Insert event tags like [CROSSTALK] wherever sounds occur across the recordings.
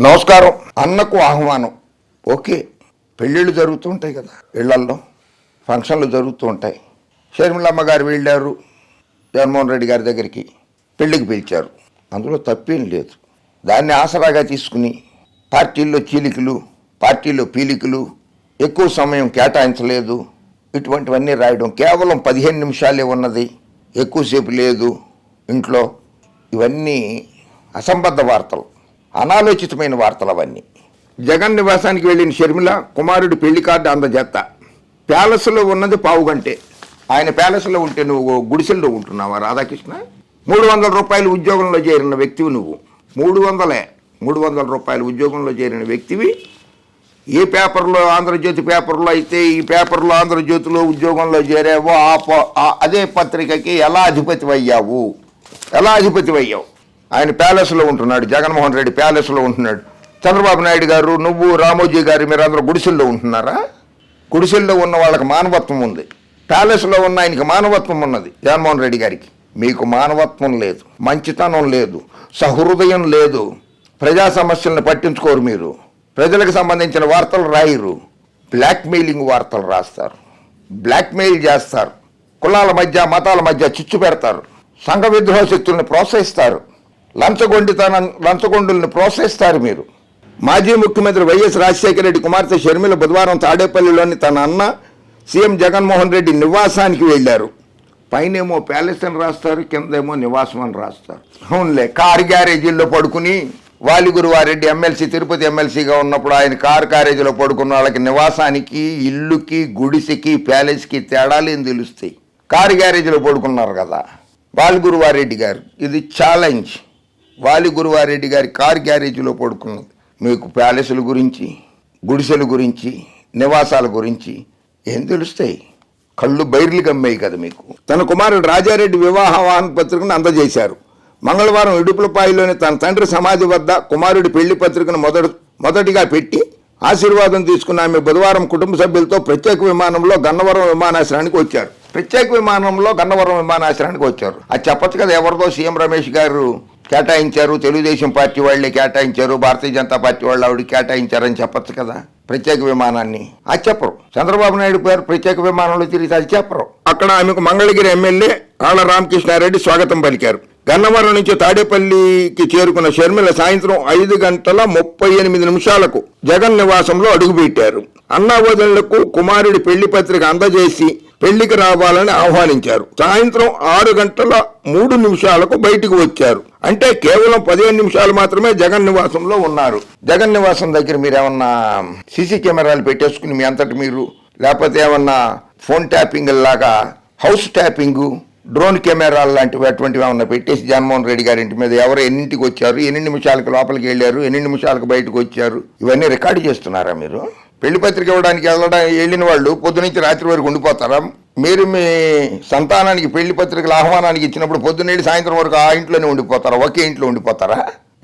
నమస్కారం. అన్నకు ఆహ్వానం. ఓకే పెళ్ళిళ్ళు జరుగుతూ ఉంటాయి కదా. ఇళ్ళల్లో ఫంక్షన్లు జరుగుతూ ఉంటాయి. షర్మిలమ్మ గారు వెళ్ళారు జగన్మోహన్ రెడ్డి గారి దగ్గరికి పెళ్ళికి పిలిచారు. అందులో తప్పేం లేదు. దాన్ని ఆసరాగా తీసుకుని పార్టీల్లో చీలికలు పార్టీలో పీలికలు ఎక్కువ సమయం కేటాయించలేదు. ఇటువంటివన్నీ రాయడం కేవలం పదిహేను నిమిషాలే ఉన్నది. ఎక్కువసేపు లేదు. ఇంట్లో ఇవన్నీ అసంబద్ధ వార్తలు. అనాలోచితమైన వార్తలు అవన్నీ జగన్ నివాసానికి వెళ్ళిన షర్మిల కుమారుడు పెళ్ళి కార్డు అందజేత్త. ప్యాలెస్లో ఉన్నది పావు గంటే. ఆయన ప్యాలెస్లో ఉంటే నువ్వు గుడిసెల్లో ఉంటున్నావా రాధాకృష్ణ? మూడు వందల రూపాయలు ఉద్యోగంలో చేరిన వ్యక్తివి నువ్వు. మూడు వందలే. మూడు వందల రూపాయలు ఉద్యోగంలో చేరిన వ్యక్తివి. ఏ పేపర్లో ఆంధ్రజ్యోతి పేపర్లో అయితే ఈ పేపర్లో ఆంధ్రజ్యోతిలో ఉద్యోగంలో చేరావో ఆ ప- ఆ- అదే పత్రికకి ఎలా అధిపతి అయ్యావు ఎలా అధిపతి అయ్యావు ఆయన ప్యాలెస్లో ఉంటున్నాడు జగన్మోహన్ రెడ్డి ప్యాలెస్లో ఉంటున్నాడు. చంద్రబాబు నాయుడు గారు నువ్వు రామోజీ గారు మీరందరూ గుడిసెల్లో ఉంటున్నారా? గుడిసెల్లో ఉన్న వాళ్ళకి మానవత్వం ఉంది. ప్యాలెస్లో ఉన్న ఆయనకి మానవత్వం ఉన్నది జగన్మోహన్ రెడ్డి గారికి. మీకు మానవత్వం లేదు మంచితనం లేదు సహృదయం లేదు. ప్రజా సమస్యలను పట్టించుకోరు మీరు. ప్రజలకు సంబంధించిన వార్తలు రాయరు. బ్లాక్మెయిలింగ్ వార్తలు రాస్తారు. బ్లాక్మెయిల్ చేస్తారు. కులాల మధ్య మతాల మధ్య చిచ్చు పెడతారు. సంఘ విద్రోహ శక్తుల్ని ప్రోత్సహిస్తారు. లంచగొండితనం లంచగొండుల్ని ప్రోత్సహిస్తారు మీరు. మాజీ ముఖ్యమంత్రి వైఎస్ రాజశేఖర రెడ్డి కుమార్తె షర్మిల బుధవారం తాడేపల్లిలోని తన అన్న సీఎం జగన్మోహన్ రెడ్డి నివాసానికి వెళ్ళారు. పైనేమో ప్యాలెస్ అని రాస్తారు కిందేమో నివాసం అని రాస్తారు. అవునులే కారు గ్యారేజీల్లో పడుకుని వాలిగురువారెడ్డి ఎమ్మెల్సీ తిరుపతి ఎమ్మెల్సీగా ఉన్నప్పుడు ఆయన కారు గ్యారేజీలో పడుకున్న వాళ్ళకి నివాసానికి ఇల్లుకి గుడిసెకి ప్యాలెస్కి తేడాలు ఏం తెలుస్తాయి? కారు గ్యారేజీలో పడుకున్నారు కదా వాలిగురువారెడ్డి గారు ఇది ఛాలెంజ్ వాలి గురువారెడ్డి గారి కార్ గ్యారేజీలో పడుకున్నది. మీకు ప్యాలెస్ల గురించి గుడిసెల గురించి నివాసాల గురించి ఏం తెలుస్తాయి? కళ్ళు బైర్లు కమ్మాయి కదా మీకు. తన కుమారుడు రాజారెడ్డి వివాహ వాహన పత్రికను అందజేశారు. మంగళవారం ఇడుపులపాయిలోని తన తండ్రి సమాధి వద్ద కుమారుడి పెళ్ళి పత్రికను మొదట మొదటిగా పెట్టి ఆశీర్వాదం తీసుకున్న ఆమె బుధవారం కుటుంబ సభ్యులతో ప్రత్యేక విమానంలో గన్నవరం విమానాశ్రయానికి వచ్చారు. ప్రత్యేక విమానంలో గన్నవరం విమానాశ్రయానికి వచ్చారు. అది చెప్పచ్చు కదా ఎవరిదో సీఎం రమేష్ గారు. కేటాయించారు. తెలుగుదేశం పార్టీ వాళ్ళే కేటాయించారు. భారతీయ జనతా పార్టీ వాళ్ళు ఆవిడ కేటాయించారని చెప్పచ్చు కదా. ప్రత్యేక విమానాన్ని. అది చెప్పరు. చంద్రబాబు నాయుడు గారు ప్రత్యేక విమానంలో తిరిగితే అది చెప్పరు. అక్కడ ఆమెకు మంగళగిరి ఎమ్మెల్యే ఆళ్ళ రామకృష్ణారెడ్డి స్వాగతం పలికారు. గన్నవరం నుంచి తాడేపల్లికి చేరుకున్న షర్మిల సాయంత్రం ఐదు గంటల ముప్పై ఎనిమిది నిమిషాలకు జగన్ నివాసంలో అడుగుపెట్టారు అన్నావదనులకు కుమారుడి పెళ్ళి పత్రిక అందజేసి పెళ్ళికి రావాలని ఆహ్వానించారు. సాయంత్రం ఆరు గంటల మూడు నిమిషాలకు బయటకు వచ్చారు. అంటే కేవలం పదిహేను నిమిషాలు మాత్రమే జగన్ నివాసంలో ఉన్నారు. జగన్ నివాసం దగ్గర మీరు ఏమన్నా సీసీ కెమెరాలు పెట్టేసుకుని మీ అంతటి మీరు లేకపోతే ఏమన్నా ఫోన్ ట్యాపింగ్ లాగా హౌస్ ట్యాపింగు డ్రోన్ కెమెరాలు లాంటివి అటువంటివి ఏమన్నా పెట్టేసి జగన్మోహన్ రెడ్డి గారి ఇంటి మీద ఎవరు ఎన్నింటికి వచ్చారు ఎన్ని నిమిషాలకు లోపలికి వెళ్ళారు ఎన్ని నిమిషాలకు బయటకు వచ్చారు ఇవన్నీ రికార్డు చేస్తున్నారా మీరు? పెళ్ళి పత్రిక ఇవ్వడానికి వెళ్ళడం వెళ్ళిన వాళ్ళు పొద్దునుంచి రాత్రి వరకు ఉండిపోతారా? మీరు మీ సంతానానికి పెళ్ళి పత్రికల ఆహ్వానానికి ఇచ్చినప్పుడు పొద్దున్నెళ్ళి సాయంత్రం వరకు ఆ ఇంట్లోనే ఉండిపోతారా? ఒకే ఇంట్లో ఉండిపోతారా?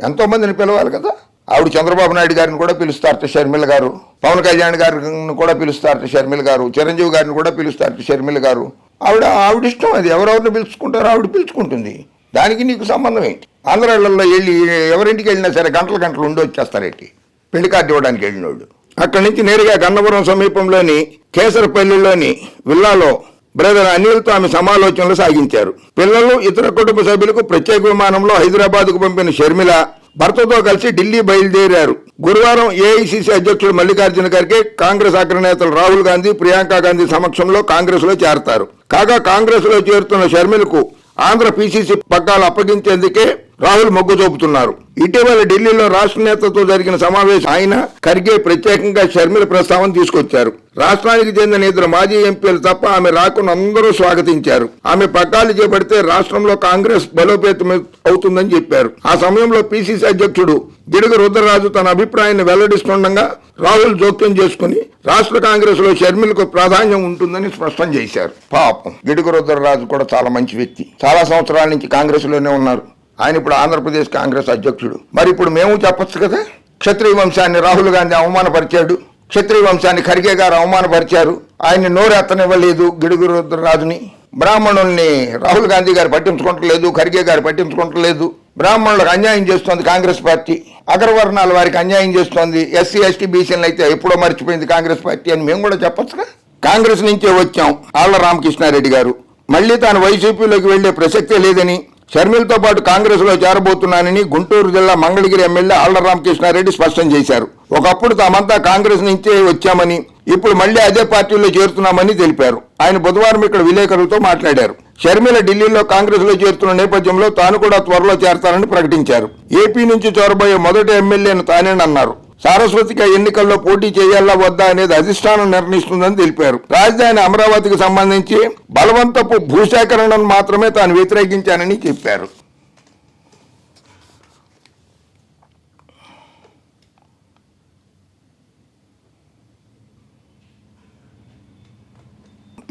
ఎంతో మందిని పిలవాలి కదా. ఆవిడ చంద్రబాబు నాయుడు గారిని కూడా పిలుస్తారట షర్మిల గారు. పవన్ కళ్యాణ్ గారిని కూడా పిలుస్తారట షర్మిల గారు. చిరంజీవి గారిని కూడా పిలుస్తారట షర్మిల గారు. ఆవిడ ఆవిడ ఇష్టం అది. ఎవరెవరిని పిలుచుకుంటారో ఆవిడ పిలుచుకుంటుంది. దానికి నీకు సంబంధం ఏంటి? ఆంధ్రాలలో వెళ్ళి ఎవరింటికి వెళ్ళినా సరే గంటల గంటలు ఉండి వచ్చేస్తారేంటి? పెళ్ళి కార్డు ఇవ్వడానికి వెళ్ళినోడు. అక్కడి నుంచి నేరుగా గన్నవరం సమీపంలోని కేసరపల్లిలోని విల్లాలో బ్రదర్ అనిల్తో ఆమె సమాలోచనలు సాగించారు. పిల్లలు ఇతర కుటుంబ సభ్యులకు ప్రత్యేక విమానంలో హైదరాబాద్కు పంపిన షర్మిల భర్తతో కలిసి ఢిల్లీ బయలుదేరారు. గురువారం ఏఐసిసి అధ్యక్షుడు మల్లికార్జున ఖర్గే కాంగ్రెస్ అగ్రనేతలు రాహుల్ గాంధీ ప్రియాంక గాంధీ సమక్షంలో కాంగ్రెస్లో చేరతారు. కాగా కాంగ్రెస్లో చేరుతున్న షర్మిలకు ఆంధ్ర పిసిసి పగ్గాలు అప్పగించేందుకే రాహుల్ మొగ్గు చూపుతున్నారు. ఇటీవల ఢిల్లీలో రాష్ట్ర నేతతో జరిగిన సమావేశం ఆయన ఖర్గే ప్రత్యేకంగా షర్మిల ప్రస్తావన తీసుకొచ్చారు. రాష్ట్రానికి చెందిన ఇద్దరు మాజీ ఎంపీలు తప్ప ఆమె రాకును అందరూ స్వాగతించారు. ఆమె పగ్గాలు చేపడితే రాష్ట్రంలో కాంగ్రెస్ బలోపేతం అవుతుందని చెప్పారు. ఆ సమయంలో పిసిసి అధ్యక్షుడు గిడుగు రుద్రరాజు తన అభిప్రాయాన్ని వెల్లడిస్తుండగా రాహుల్ జోక్యం చేసుకుని రాష్ట్ర కాంగ్రెస్లో షర్మిలకు ప్రాధాన్యం ఉంటుందని స్పష్టం చేశారు. పాపం. గిడుగు రుద్రరాజు కూడా చాలా మంచి వ్యక్తి. చాలా సంవత్సరాల నుంచి కాంగ్రెస్లోనే ఉన్నారు. ఆయన ఇప్పుడు ఆంధ్రప్రదేశ్ కాంగ్రెస్ అధ్యక్షుడు. మరి ఇప్పుడు మేము చెప్పచ్చు కదా? క్షత్రియ వంశాన్ని రాహుల్ గాంధీ అవమానపరిచాడు. క్షత్రియ వంశాన్ని ఖర్గే గారు అవమానపరిచారు. ఆయన్ని నోరెత్తనివ్వలేదు గిడుగు రుద్రరాజుని. బ్రాహ్మణుల్ని రాహుల్ గాంధీ గారు పట్టించుకుంటలేదు ఖర్గే గారు పట్టించుకుంటలేదు. బ్రాహ్మణులకు అన్యాయం చేస్తోంది కాంగ్రెస్ పార్టీ. అగ్రవర్ణాల వారికి అన్యాయం చేస్తోంది. ఎస్సీ ఎస్టీ బీసీలను అయితే ఎప్పుడో మర్చిపోయింది కాంగ్రెస్ పార్టీ అని మేము కూడా చెప్పొచ్చుగా? కాంగ్రెస్ నుంచే వచ్చాం ఆళ్ళ రామకృష్ణారెడ్డి గారు. మళ్ళీ తాను వైసీపీలోకి వెళ్ళే ప్రసక్తే లేదని షర్మిలతో పాటు కాంగ్రెస్లో చేరబోతున్నానని గుంటూరు జిల్లా మంగళగిరి ఎమ్మెల్యే ఆళ్ళ రామకృష్ణారెడ్డి స్పష్టం చేశారు. ఒకప్పుడు తామంతా కాంగ్రెస్ నుంచే వచ్చామని ఇప్పుడు మళ్ళీ అదే పార్టీలో చేరుతున్నామని తెలిపారు. ఆయన బుధవారం ఇక్కడ విలేకరులతో మాట్లాడారు. షర్మిల ఢిల్లీలో కాంగ్రెస్లో చేరుతున్న నేపథ్యంలో తాను కూడా త్వరలో చేరతానని ప్రకటించారు. ఏపీ నుంచి చొరబోయే మొదటి ఎమ్మెల్యేను తానేనన్నారు. సారస్వతిగా ఎన్నికల్లో పోటీ చేయాలా వద్దా అనేది అధిష్టానం నిర్ణయిస్తుందని తెలిపారు. రాజధాని అమరావతికి సంబంధించి బలవంతపు భూసేకరణను మాత్రమే తాను వ్యతిరేకించానని చెప్పారు.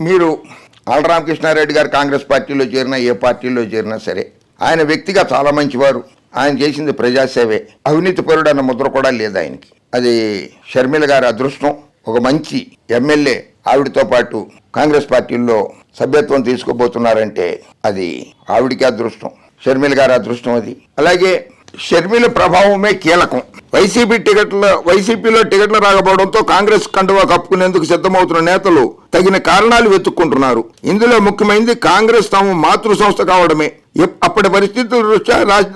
మీరు ఆళ్ళ గారు కాంగ్రెస్ పార్టీలో చేరినా ఏ పార్టీలో చేరినా సరే ఆయన వ్యక్తిగా చాలా మంచివారు. ఆయన చేసింది ప్రజాసేవే. అవినీతి పరుడు అన్న ముద్ర కూడా లేదు ఆయనకి. అది షర్మిల గారి అదృష్టం. ఒక మంచి ఎమ్మెల్యే ఆవిడతో పాటు కాంగ్రెస్ పార్టీల్లో సభ్యత్వం తీసుకోబోతున్నారంటే అది ఆవిడికి అదృష్టం. షర్మిల గారి అదృష్టం అది. అలాగే షర్మిల ప్రభావమే కీలకం. వైసీపీ టికెట్ల వైసీపీలో టికెట్లు రాకపోవడంతో కాంగ్రెస్ కండువా కప్పుకునేందుకు సిద్ధమవుతున్న నేతలు తగిన కారణాలు వెతుక్కుంటున్నారు. ఇందులో ముఖ్యమైనది కాంగ్రెస్ తాము మాతృ సంస్థ కావడమే అప్పటి పరిస్థితుల దృష్ట్యా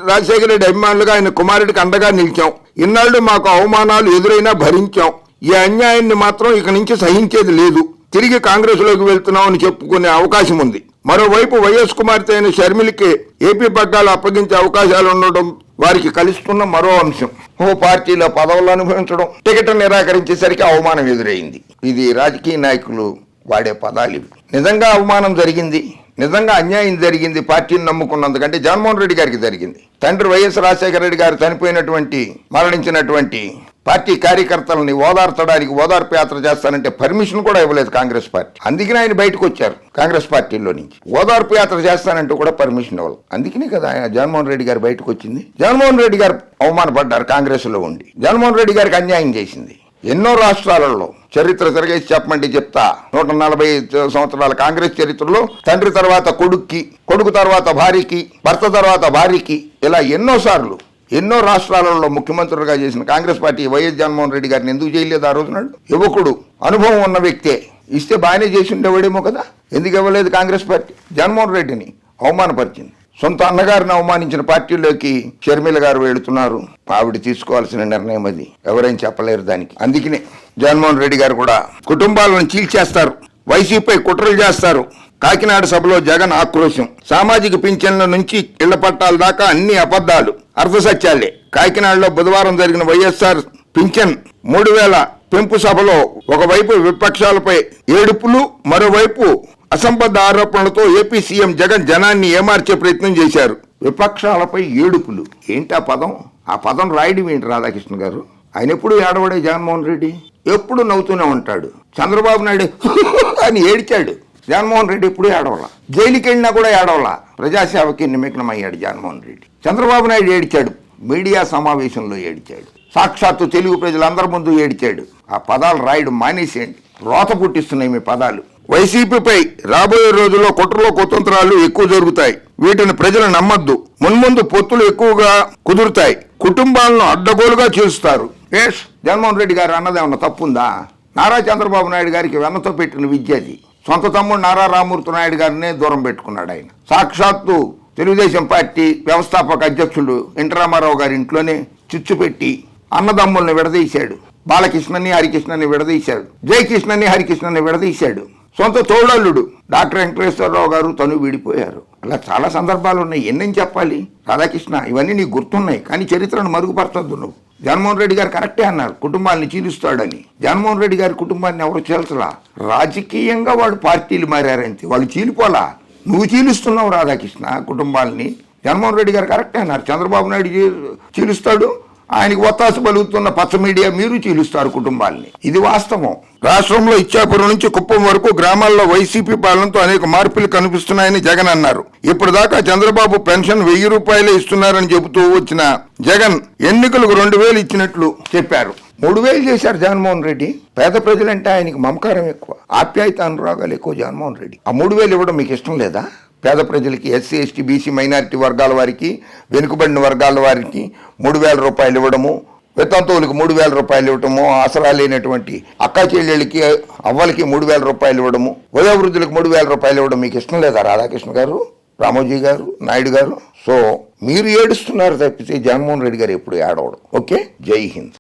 రాజశేఖర రెడ్డి అభిమానులుగా ఆయన కుమారుడికి అండగా నిలిచాం. ఇన్నాళ్ళు మాకు అవమానాలు ఎదురైనా భరించాం. ఈ అన్యాయాన్ని మాత్రం ఇక నుంచి సహించేది లేదు. తిరిగి కాంగ్రెస్లోకి వెళ్తున్నామని చెప్పుకునే అవకాశం ఉంది. మరోవైపు వైఎస్ కుమార్తె అయిన షర్మిలకి ఏపీ పగ్గాలు అప్పగించే అవకాశాలు ఉండడం వారికి కలుస్తున్న మరో అంశం. ఓ పార్టీలో పదవులు అనుభవించడం. టికెట్ నిరాకరించేసరికి అవమానం ఎదురైంది. ఇది రాజకీయ నాయకులు వాడే పదాలు నిజంగా అవమానం జరిగింది. నిజంగా అన్యాయం జరిగింది పార్టీని నమ్ముకున్నందుకంటే జగన్మోహన్ రెడ్డి గారికి జరిగింది. తండ్రి వైఎస్ రాజశేఖర రెడ్డి గారు చనిపోయినటువంటి మరణించినటువంటి పార్టీ కార్యకర్తలని ఓదార్చడానికి ఓదార్పు యాత్ర చేస్తానంటే పర్మిషన్ కూడా ఇవ్వలేదు కాంగ్రెస్ పార్టీ. అందుకనే ఆయన బయటకు వచ్చారు కాంగ్రెస్ పార్టీలో నుంచి. ఓదార్పు యాత్ర చేస్తానంటే కూడా పర్మిషన్ ఇవ్వాలి అందుకనే కదా ఆయన జగన్మోహన్ రెడ్డి గారు బయటకు వచ్చింది. జగన్మోహన్ రెడ్డి గారు అవమానపడ్డారు కాంగ్రెస్లో ఉండి. జగన్మోహన్ రెడ్డి గారికి అన్యాయం చేసింది. ఎన్నో రాష్ట్రాలలో చరిత్ర తిరగేసి చెప్పమంటే చెప్తా. నూట నలభై సంవత్సరాల కాంగ్రెస్ చరిత్రలో తండ్రి తర్వాత కొడుక్కి కొడుకు తర్వాత భార్యకి భర్త తర్వాత భార్యకి ఇలా ఎన్నో సార్లు ఎన్నో రాష్ట్రాలలో ముఖ్యమంత్రులుగా చేసిన Congress party YS Jaganmohan Reddy గారిని ఎందుకు చేయలేదు ఆ రోజునాడు యువకుడు అనుభవం ఉన్న వ్యక్తే. ఇస్తే బాగానే చేసి ఉండేవాడేమో కదా? ఎందుకు ఇవ్వలేదు కాంగ్రెస్ పార్టీ? జగన్మోహన్ రెడ్డిని అవమానపరిచింది. సొంత అన్నగారిని అవమానించిన పార్టీలోకి షర్మిల గారు వెళుతున్నారు. ఆవిడ తీసుకోవాల్సిన నిర్ణయం అది. ఎవరైనా చెప్పలేరు దానికి. అందుకనే జగన్మోహన్ రెడ్డి గారు కూడా కుటుంబాలను చీల్చేస్తారు. వైసీపీ కుట్రలు చేస్తారు. కాకినాడ సభలో జగన్ ఆక్రోశం. సామాజిక పింఛన్ల నుంచి ఇళ్ళ పట్టాల దాకా అన్ని అబద్ధాలు. అర్ధసత్యాలే కాకినాడలో బుధవారం జరిగిన వైఎస్ఆర్ పింఛన్ మూడు వేల పెంపు సభలో ఒకవైపు విపక్షాలపై ఏడుపులు మరోవైపు అసంబద్ధ ఆరోపణలతో ఏపీ సీఎం జగన్ జనాన్ని ఏమార్చే ప్రయత్నం చేశారు. విపక్షాలపై ఏడుపులు. ఏంటి ఆ పదం? ఆ పదం రాయడం ఏంటి రాధాకృష్ణ గారు? ఆయన ఎప్పుడు ఏడవడే జగన్మోహన్ రెడ్డి? ఎప్పుడు నవ్వుతూనే ఉంటాడు. చంద్రబాబు నాయుడు [LAUGHS] అని ఏడిచాడు. జగన్మోహన్ రెడ్డి ఇప్పుడు ఏడవలా. జైలుకి వెళ్ళినా కూడా ఏడవలా. ప్రజాసేవకి నిమగ్నమయ్యాడు జగన్మోహన్ రెడ్డి. చంద్రబాబు నాయుడు ఏడిచాడు. మీడియా సమావేశంలో ఏడిచాడు. సాక్షాత్తు తెలుగు ప్రజలందరి ముందు ఏడిచాడు. ఆ పదాలు రాయడం మానేసేయండి. రోత పుట్టిస్తున్నాయి మీ పదాలు. వైసీపీపై రాబోయే రోజుల్లో కుట్రలో కుతంత్రాలు ఎక్కువ జరుగుతాయి. వీటిని ప్రజలు నమ్మద్దు. మున్ముందు పొత్తులు ఎక్కువగా కుదురుతాయి. కుటుంబాలను అడ్డగోలుగా చేస్తారు. జగన్మోహన్ రెడ్డి గారు అన్నదేమన్నా తప్పుందా? నారా చంద్రబాబు నాయుడు గారికి వెన్నతో పెట్టిన విద్య అది. సొంత తమ్ముడు నారా రామూర్తి నాయుడు గారినే దూరం పెట్టుకున్నాడు ఆయన. సాక్షాత్తు తెలుగుదేశం పార్టీ వ్యవస్థాపక అధ్యక్షుడు ఎన్టీ రామారావు గారి ఇంట్లోనే చిచ్చు పెట్టి అన్నదమ్ముల్ని విడదీశాడు. బాలకృష్ణని హరికృష్ణని విడదీశాడు. జయకృష్ణని హరికృష్ణని విడదీశాడు. సొంత తోడల్లుడు డాక్టర్ వెంకటేశ్వరరావు గారు తను విడిపోయారు. అలా చాలా సందర్భాలు ఉన్నాయి. ఎన్నేం చెప్పాలి? రాధాకృష్ణ ఇవన్నీ నీకు గుర్తున్నాయి. కానీ చరిత్రను మరుగుపరచొద్దు నువ్వు. జగన్మోహన్ రెడ్డి గారు కరెక్టే అన్నారు. కుటుంబాన్ని చీలుస్తాడని. జగన్మోహన్ రెడ్డి గారి కుటుంబాన్ని ఎవరు చీల్చలా? రాజకీయంగా వాడు పార్టీలు మారారంతే. వాళ్ళు చీలిపోలా? నువ్వు చీలుస్తున్నావు రాధాకృష్ణ కుటుంబాలని. జగన్మోహన్ రెడ్డి గారు కరెక్టే అన్నారు. చంద్రబాబు నాయుడు చీలుస్తాడు. ఆయనకి ఒత్తాస పలుకుతున్న పచ్చ మీడియా మీరు చీలుస్తారు కుటుంబాల్ని. ఇది వాస్తవం. రాష్ట్రంలో ఇచ్చాపురం నుంచి కుప్పం వరకు గ్రామాల్లో వైసీపీ పాలనతో అనేక మార్పులు కనిపిస్తున్నాయని జగన్ అన్నారు. ఇప్పటిదాకా చంద్రబాబు పెన్షన్ వెయ్యి రూపాయలే ఇస్తున్నారని చెబుతూ వచ్చిన జగన్ ఎన్నికలకు రెండు వేలు ఇచ్చినట్లు చెప్పారు. మూడు వేలు చేశారు జగన్మోహన్ రెడ్డి. పేద ప్రజలంటే ఆయనకి మమకారం ఎక్కువ. ఆప్యాయత అనురాగాలు ఎక్కువ జగన్మోహన్ రెడ్డి. ఆ మూడు వేలు ఇవ్వడం మీకు ఇష్టం లేదా? పేద ప్రజలకి ఎస్సీ ఎస్టీ బీసీ మైనారిటీ వర్గాల వారికి వెనుకబడిన వర్గాల వారికి మూడు వేల రూపాయలు ఇవ్వడము వితంతువులకు మూడు వేల రూపాయలు ఇవ్వటము ఆసరా లేనటువంటి అక్కా చెల్లెళ్ళకి అవ్వలకి మూడు వేల రూపాయలు ఇవ్వడము వయోవృద్ధులకు మూడు వేల రూపాయలు ఇవ్వడం మీకు ఇష్టం లేదా? రాధాకృష్ణ గారు రామోజీ గారు నాయుడు గారు? సో మీరు ఏడుస్తున్నారు తప్పితే జగన్మోహన్ రెడ్డి గారు ఎప్పుడు ఏడవడం. ఓకే? జై హింద్.